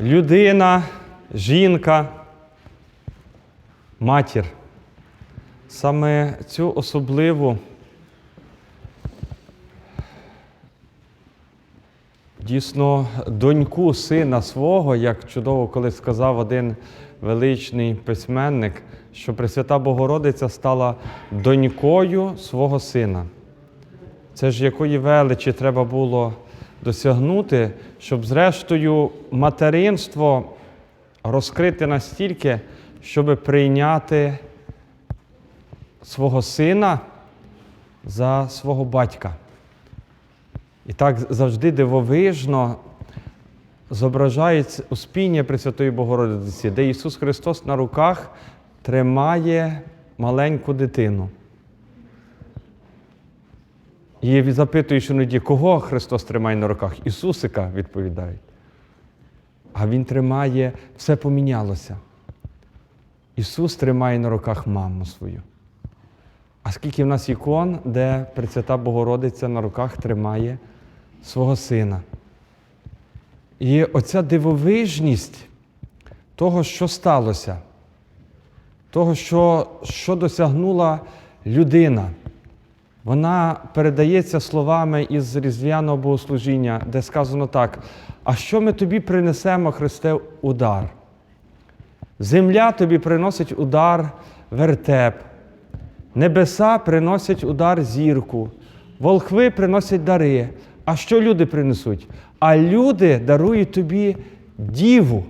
людина, жінка, матір. Саме цю особливу дійсно доньку сина свого, як чудово колись сказав один величний письменник, що Пресвята Богородиця стала донькою свого сина. Це ж якої величі треба було досягнути, щоб, зрештою, материнство розкрити настільки, щоб прийняти свого сина за свого батька. І так завжди дивовижно зображається успіння Пресвятої Богородиці, де Ісус Христос на руках тримає маленьку дитину. І запитуєш іноді, кого Христос тримає на руках? Ісусика відповідають. А Він тримає, все помінялося. Ісус тримає на руках маму свою. А скільки в нас ікон, де Пресвята Богородиця на руках тримає свого сина. І оця дивовижність того, що сталося, того, що, що досягнула людина, вона передається словами із Різдвяного богослужіння, де сказано так: а що ми тобі принесемо, Христе, удар? Земля тобі приносить удар вертеп, небеса приносять удар зірку, волхви приносять дари. А що люди принесуть? А люди дарують тобі діву.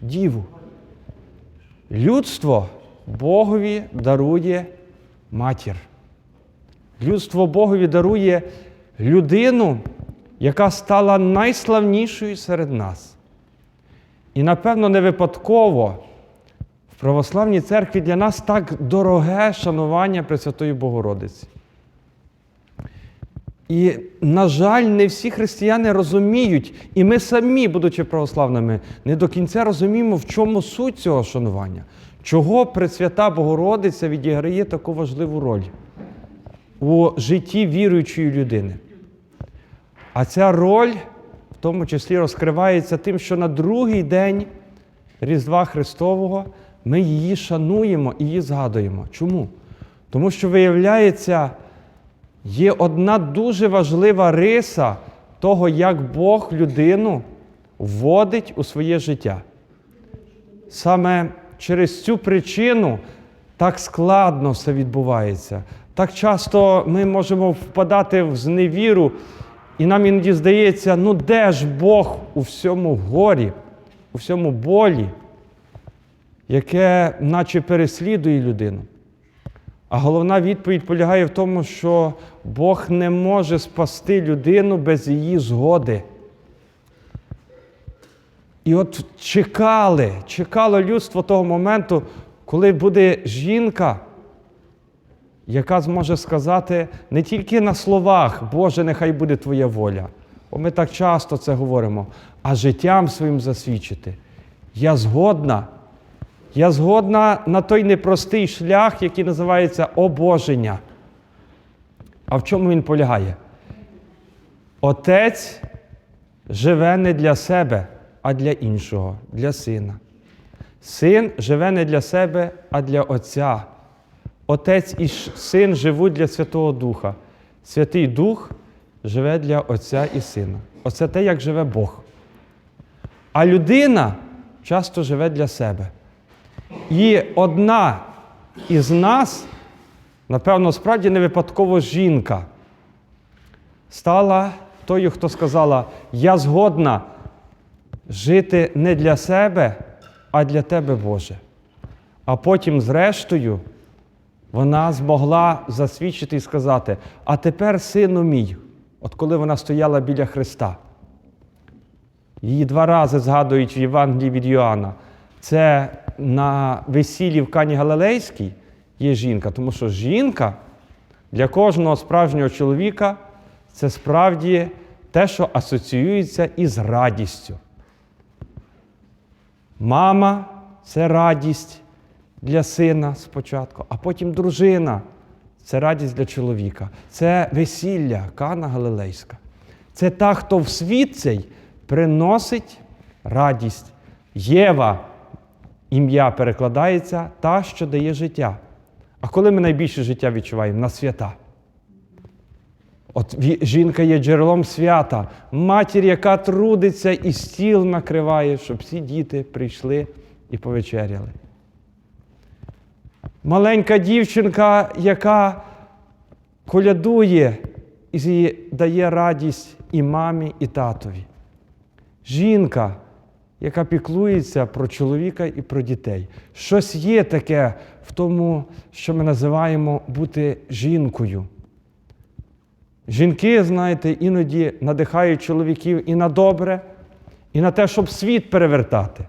Діву. Людство Богові дарує матір. Людство Богові дарує людину, яка стала найславнішою серед нас. І, напевно, не випадково в православній церкві для нас так дороге шанування Пресвятої Богородиці. І, на жаль, не всі християни розуміють, і ми самі, будучи православними, не до кінця розуміємо, в чому суть цього шанування, чого Пресвята Богородиця відіграє таку важливу роль у житті віруючої людини. А ця роль в тому числі розкривається тим, що на другий день Різдва Христового ми її шануємо і її згадуємо. Чому? Тому що, виявляється, є одна дуже важлива риса того, як Бог людину вводить у своє життя. Саме через цю причину так складно все відбувається. Так часто ми можемо впадати в зневіру, і нам іноді здається, ну де ж Бог у всьому горі, у всьому болі, яке наче переслідує людину. А головна відповідь полягає в тому, що Бог не може спасти людину без її згоди. І от чекали, чекало людство того моменту, коли буде жінка, яка зможе сказати не тільки на словах, Боже, нехай буде Твоя воля. Бо ми так часто це говоримо, а життям своїм засвідчити. Я згодна. Я згодна на той непростий шлях, який називається обоження. А в чому він полягає? Отець живе не для себе, а для іншого, для сина. Син живе не для себе, а для Отця. Отець і син живуть для Святого Духа. Святий Дух живе для Отця і Сина. Оце те, як живе Бог. А людина часто живе для себе. І одна із нас, напевно, справді не випадково жінка, стала тою, хто сказала: Я згодна жити не для себе, а для тебе, Боже. А потім, зрештою, вона змогла засвідчити і сказати: А тепер, сину мій, от коли вона стояла біля Христа. Її два рази згадують в Євангелії від Йоанна. Це на весіллі в Кані Галилейській є жінка, тому що жінка для кожного справжнього чоловіка це справді те, що асоціюється із радістю. Мама це радість для сина спочатку, а потім дружина це радість для чоловіка. Це весілля, Кана Галилейська. Це та, хто в світ цей приносить радість. Єва, ім'я перекладається та, що дає життя. А коли ми найбільше життя відчуваємо? На свята. От жінка є джерелом свята, матір, яка трудиться і стіл накриває, щоб всі діти прийшли і повечеряли. Маленька дівчинка, яка колядує і дає радість і мамі, і татові. Жінка, яка піклується про чоловіка і про дітей. Щось є таке в тому, що ми називаємо бути жінкою. Жінки, знаєте, іноді надихають чоловіків і на добре, і на те, щоб світ перевертати.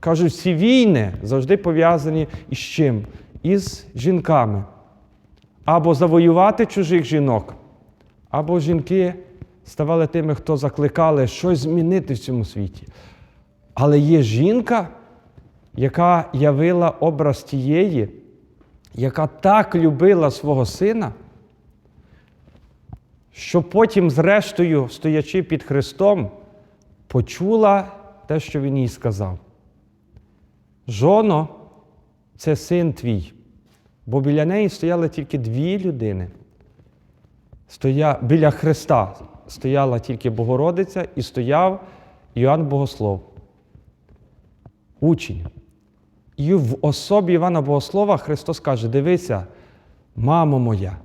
Кажуть, всі війни завжди пов'язані із чим? Із жінками. Або завоювати чужих жінок, або жінки ставали тими, хто закликали щось змінити в цьому світі. Але є жінка, яка явила образ тієї, яка так любила свого сина, що потім, зрештою, стоячи під Христом, почула те, що він їй сказав. Жоно, це син твій. Бо біля неї стояли тільки дві людини. Стоя... Біля Христа стояла тільки Богородиця і стояв Іоанн Богослов. Учень. І в особі Івана Богослова Христос каже: Дивися, мамо моя,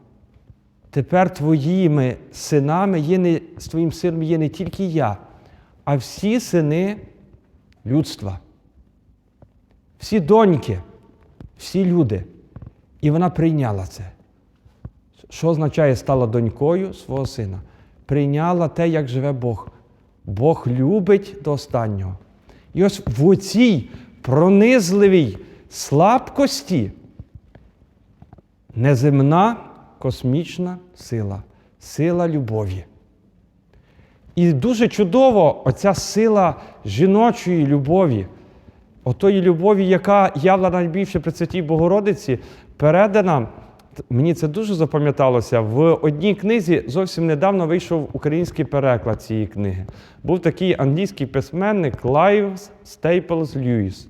тепер твоїми синами є не, з твоїм сином є не тільки я, а всі сини людства, всі доньки, всі люди. І вона прийняла це. Що означає стала донькою свого сина? Прийняла те, як живе Бог. Бог любить до останнього. І ось в оцій пронизливій слабкості неземна космічна сила, сила любові. І дуже чудово оця сила жіночої любові, отої любові, яка явлена найбільше при Святій Богородиці, передана. Мені це дуже запам'яталося. В одній книзі зовсім недавно вийшов український переклад цієї книги. Був такий англійський письменник Лайвс Стейплс Льюіс.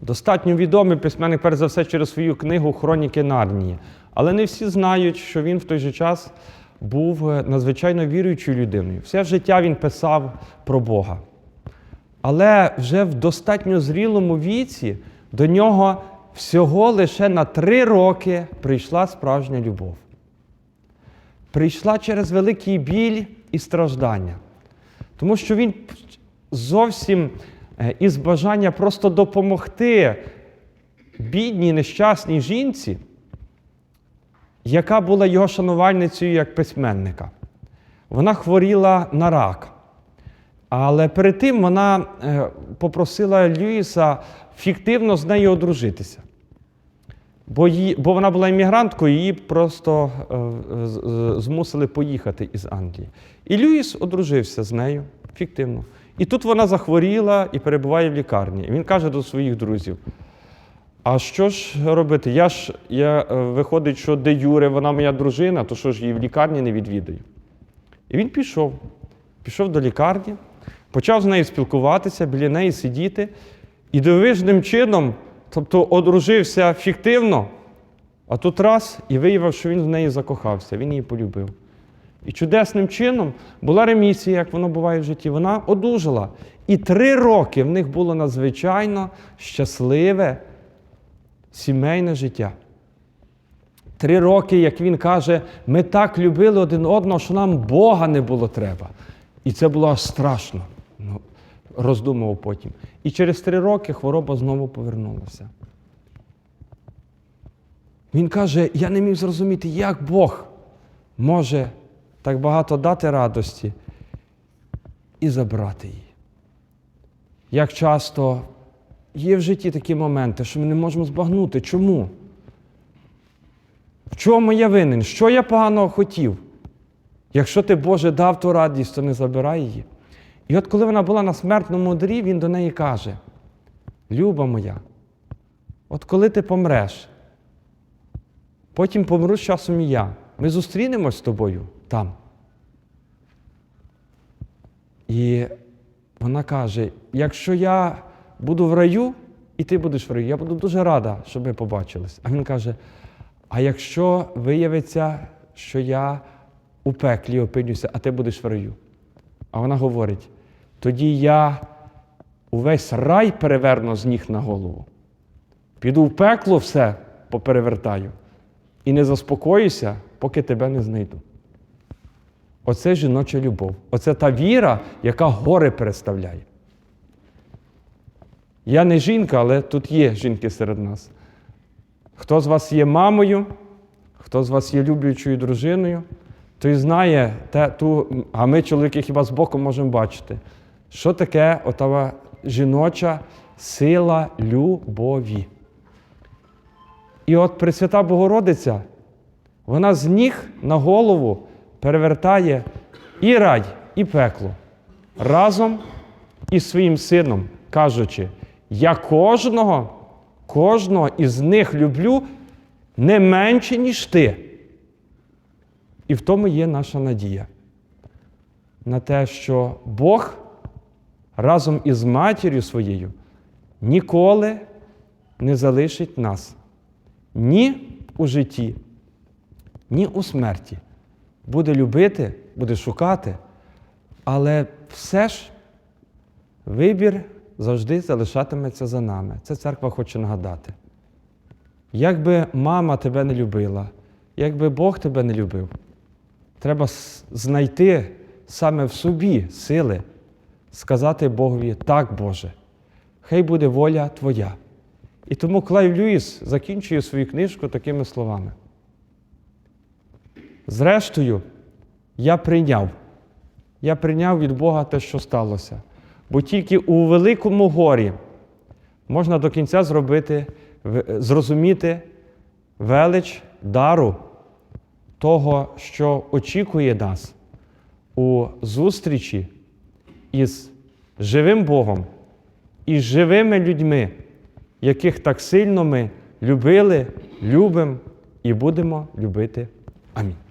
Достатньо відомий письменник, перш за все, через свою книгу Хроніки Нарнії. Але не всі знають, що він в той же час був е, надзвичайно віруючою людиною. Все життя він писав про Бога. Але вже в достатньо зрілому віці до нього всього лише на три роки прийшла справжня любов. Прийшла через великий біль і страждання. Тому що він зовсім е, із бажання просто допомогти бідній нещасній жінці, яка була його шанувальницею як письменника. Вона хворіла на рак. Але перед тим вона е, попросила Льюіса фіктивно з нею одружитися. Бо, її, бо вона була іммігранткою, її просто е, змусили поїхати із Англії. І Льюіс одружився з нею фіктивно. І тут вона захворіла і перебуває в лікарні. Він каже до своїх друзів: а що ж робити? Я ж я, е, виходить, що де Юре, вона моя дружина, то що ж її в лікарні не відвідаю. І він пішов. Пішов до лікарні, почав з нею спілкуватися, біля неї сидіти, і дивовижним чином, тобто одружився фіктивно, а тут раз і виявив, що він в неї закохався, він її полюбив. І чудесним чином була ремісія, як воно буває в житті. Вона одужала. І три роки в них було надзвичайно щасливе сімейне життя. Три роки, як він каже, ми так любили один одного, що нам Бога не було треба. І це було страшно, роздумував потім. І через три роки хвороба знову повернулася. Він каже: я не міг зрозуміти, як Бог може так багато дати радості і забрати її. Як часто є в житті такі моменти, що ми не можемо збагнути. Чому? В чому я винен? Що я поганого хотів? Якщо ти, Боже, дав ту радість, то не забирай її. І от коли вона була на смертному одрі, він до неї каже: Люба моя, от коли ти помреш, потім помру з часом і я. Ми зустрінемось з тобою там. І Вона каже: якщо я буду в раю, і ти будеш в раю, я буду дуже рада, щоб ми побачились. А він каже: а якщо виявиться, що я у пеклі опинюся, а ти будеш в раю? А вона говорить: тоді я увесь рай переверну з ніг на голову. Піду в пекло все поперевертаю і не заспокоюся, поки тебе не знайду. Оце жіноча любов. Оце та віра, яка гори переставляє. Я не жінка, але тут є жінки серед нас. Хто з вас є мамою, хто з вас є люблячою дружиною, той знає, те, ту, а ми, чоловіки, хіба збоку можемо бачити, що таке ота жіноча сила любові. І от Пресвята Богородиця, вона з ніг на голову перевертає і рай, і пекло разом із своїм сином, кажучи, я кожного, кожного із них люблю не менше, ніж ти. І в тому є наша надія на те, що Бог разом із матір'ю своєю ніколи не залишить нас ні у житті, ні у смерті. Буде любити, буде шукати, але все ж вибір завжди залишатиметься за нами. Це церква хоче нагадати. Якби мама тебе не любила, якби Бог тебе не любив, треба знайти саме в собі сили, сказати Богові так, Боже, хай буде воля Твоя. І тому Клайв Льюіс закінчує свою книжку такими словами. Зрештою, я прийняв. Я прийняв від Бога те, що сталося. Бо тільки у великому горі можна до кінця зробити, зрозуміти велич дару того, що очікує нас у зустрічі із живим Богом і живими людьми, яких так сильно ми любили, любимо і будемо любити. Амінь.